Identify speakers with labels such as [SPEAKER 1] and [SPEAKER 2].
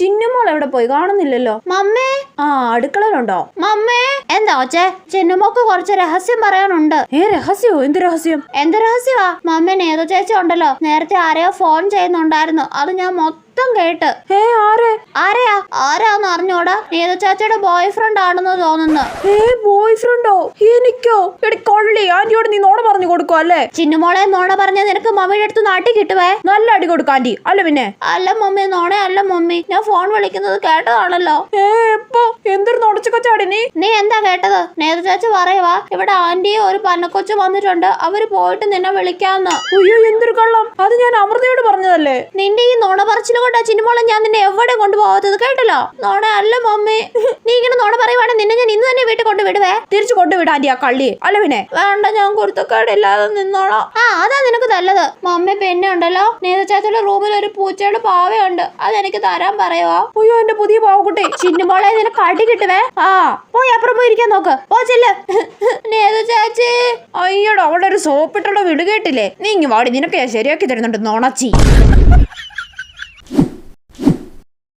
[SPEAKER 1] ചിന്നുമോൾ എവിടെ പോയി? കാണുന്നില്ലല്ലോ.
[SPEAKER 2] മമ്മേ.
[SPEAKER 1] ആ അടുക്കളയിലുണ്ടോ?
[SPEAKER 2] മമ്മേ. എന്താ ഒച്ചേ ചിന്നുമോക്ക് കുറച്ച് രഹസ്യം പറയാനുണ്ട്.
[SPEAKER 1] ഏ രഹസ്യോ എന്ത് രഹസ്യം?
[SPEAKER 2] എന്ത് രഹസ്യമാ മമ്മേ നേതോ ചേച്ചി ഉണ്ടല്ലോ. നേരത്തെ ആരെയോ ഫോൺ ചെയ്യുന്നുണ്ടായിരുന്നു. അത് ഞാൻ മൊത്തം കേട്ട്.
[SPEAKER 1] ഏ ആരെ?
[SPEAKER 2] ആരെയാ ആരാന്ന് അറിഞ്ഞോടാ? നേതു ചാച്ചയുടെ ബോയ് ഫ്രണ്ട് ആണെന്ന് തോന്നുന്നു.
[SPEAKER 1] ഏ ബോയ് ഫ്രണ്ടോ എനിക്കോ? എടി കൊള്ളി ആന്റിയോട് നീ നോണ പറഞ്ഞു കൊടുക്കോ അല്ലേ?
[SPEAKER 2] ചിന്നുമോളെ നോണ പറഞ്ഞ നിനക്ക് മമ്മിയുടെ അടുത്ത് നാട്ടിൽ കിട്ടുവേ?
[SPEAKER 1] നല്ല അടി കൊടുക്ക ആന്റി. അല്ല പിന്നെ.
[SPEAKER 2] അല്ല മമ്മി നോണ അല്ല മമ്മി. ഞാൻ ഫോൺ വിളിക്കുന്നത് കേട്ടതാണല്ലോ.
[SPEAKER 1] ഏ എപ്പോ? എന്തൊരു നുടച്ചു കൊച്ചാടി നീ?
[SPEAKER 2] നീ എന്താ കേട്ടത്? നേതു ചാച്ച പറയുവാ ഇവിടെ ആന്റിയും ഒരു പന്നക്കൊച്ചു വന്നിട്ടുണ്ട്. അവർ പോയിട്ട് നിന്നെ വിളിക്കാന്ന്.
[SPEAKER 1] അയ്യോ എന്തൊരു കള്ളം. അത് ഞാൻ അമൃതയോട് പറഞ്ഞതല്ലേ?
[SPEAKER 2] നിന്റെ ഈ നോണ പറച്ചിൽ കൊണ്ടാ ചിന്നുമോളെ ഞാൻ നിന്നെ എവിടെ കൊണ്ടുപോകാത്തത്? കേട്ടല്ലോ? നോണ അല്ല മമ്മി. നീ ഇങ്ങനെ നോണ പറയുവാണെങ്കിൽ നിന്നെ ഞാൻ ഇന്ന് തന്നെ വീട്ടിൽ കൊണ്ടുവിടുവേ?
[SPEAKER 1] തിരിച്ചു കൊണ്ടുവിടാ ആ കള്ളി. അല്ല പിന്നെ?
[SPEAKER 2] വേണ്ട ഞാൻ കുരുത്തക്കേടില്ലാതെ നിന്നോളാം. ആ അതാ നിനക്ക് നല്ലത്. മമ്മി പിന്നെ ഉണ്ടല്ലോ? നേതച്ചാച്ചയുടെ റൂമിൽ ഒരു പൂച്ചയുടെ പാവയുണ്ട്. അതെനിക്ക് തരാൻ പറയുവോ.
[SPEAKER 1] അയ്യോ എന്റെ പുതിയ പാവക്കുട്ടി.
[SPEAKER 2] ചിന്നുമോളെ നിനക്ക് അടി കിട്ടുവേ? ആ പോയി അപ്പുറം പോയി ഇരിക്കാൻ നോക്ക്. പോ ചെല്ല്. ചാച്ചി.
[SPEAKER 1] അയ്യോടോ അവിടെ ഒരു സോപ്പിട്ടുള്ള വിടുകേട്ടില്ലേ? നീ ഇങ്ങ് വാടി നിനക്ക് ഞാൻ ശരിയാക്കി തരുന്നുണ്ട് നോണച്ചി.